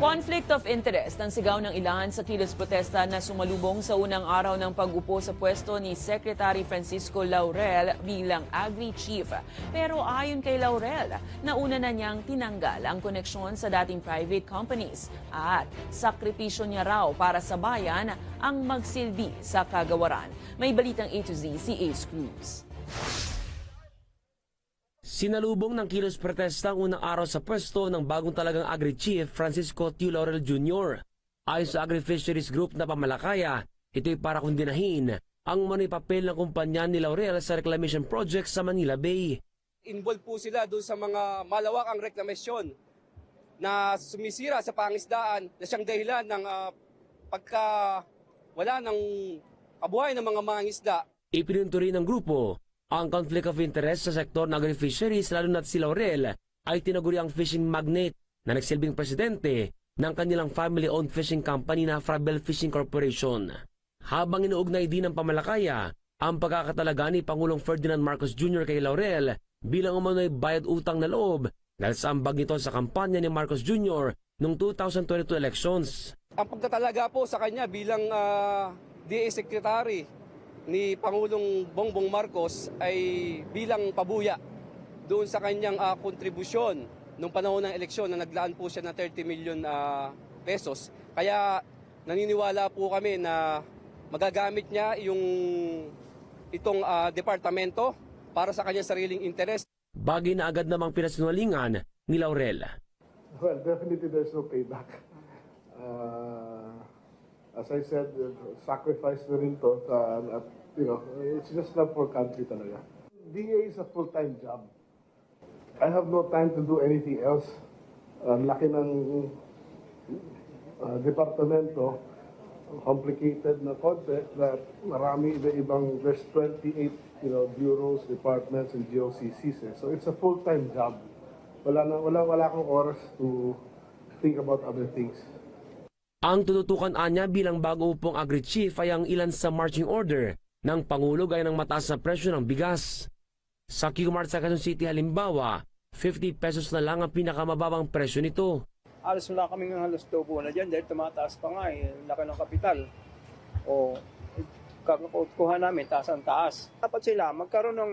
Conflict of interest ang sigaw ng ilan sa kilos protesta na sumalubong sa unang araw ng pag-upo sa pwesto ni Secretary Francisco Laurel bilang Agri-Chief. Pero ayon kay Laurel, nauna na niyang tinanggal ang koneksyon sa dating private companies at sakripisyo niya raw para sa bayan ang magsilbi sa kagawaran. May balitang A to Z si Ace Cruz. Sinalubong ng kilos protesta ang unang araw sa pwesto ng bagong talagang Agri-Chief Francisco T. Laurel Jr. Ayon sa Agri-Fisheries Group na pamalakaya, ito'y para kundinahin ang manoy papel ng kumpanya ni Laurel sa reclamation project sa Manila Bay. involved po sila doon sa mga malawakang reklamasyon na sumisira sa pangisdaan na siyang dahilan ng ah, pagka wala ng kabuhay ng mga mangisda. Ipinunto rin ng grupo ang conflict of interest sa sektor ng agri-fisheries lalo na't si Laurel ay tinaguri ang fishing magnate na nagsilbing presidente ng kanilang family-owned fishing company na Frabel Fishing Corporation. Habang inuugnay din ng pamalakaya ang pagkakatalaga ni Pangulong Ferdinand Marcos Jr. kay Laurel bilang umano'y bayad utang na loob dahil sa ambag nito sa kampanya ni Marcos Jr. noong 2022 elections. Ang pagtatalaga po sa kanya bilang ah, DA Secretary ni Pangulong Bongbong Marcos ay bilang pabuya doon sa kanyang ah, kontribusyon nung panahon ng eleksyon na naglaan po siya ng 30 million ah, pesos. Kaya naniniwala po kami na magagamit niya yung itong ah, departamento para sa kanyang sariling interes. Bagay na agad namang pinasinwalingan ni Laurel. Well, definitely there's no payback. Uh, as I said, uh, sacrifice na rin to sa, at, you know, it's just not for country talaga. DA is a full-time job. I have no time to do anything else. Ang laki ng uh, departamento, complicated na konti, that marami iba-ibang, there's 28, you know, bureaus, departments, and GOCCs. Eh. So it's a full-time job. Wala na, wala, wala akong oras to think about other things. Ang tututukan anya bilang bago upong agri-chief ay ang ilan sa marching order ng Pangulo gaya ng mataas na presyo ng bigas. Sa Q-Mart sa Quezon City halimbawa, 50 pesos na lang ang pinakamababang presyo nito. Alas wala kaming halos tubo na dyan dahil tumataas pa nga eh, laki ng kapital. O kakukuha namin, taas ang taas. Dapat sila magkaroon ng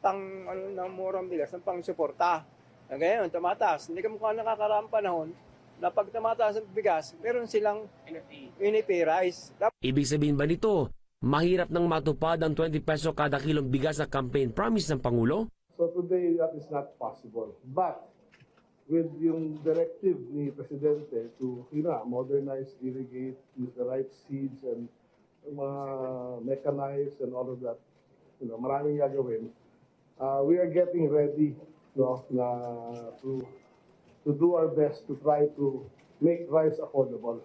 pang, ano, ng murang bigas, ng pang suporta. Ngayon, tumataas. Hindi ka mukha nakakaraang panahon na pag tumataas ang bigas, meron silang NFA rice. Ibig sabihin ba nito, mahirap nang matupad ang 20 peso kada kilong bigas na campaign promise ng Pangulo? So today, that is not possible. But with yung directive ni Presidente to you know, modernize, irrigate, use the right seeds and mga mechanize and all of that, you know, maraming gagawin. Uh, we are getting ready no, na to to do our best to try to make rice affordable.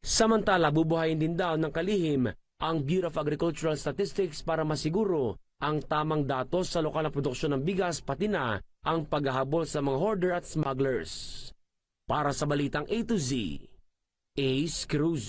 Samantala, bubuhayin din daw ng kalihim ang Bureau of Agricultural Statistics para masiguro ang tamang datos sa lokal na produksyon ng bigas pati na ang paghahabol sa mga hoarder at smugglers. Para sa balitang A to Z, Ace Cruz.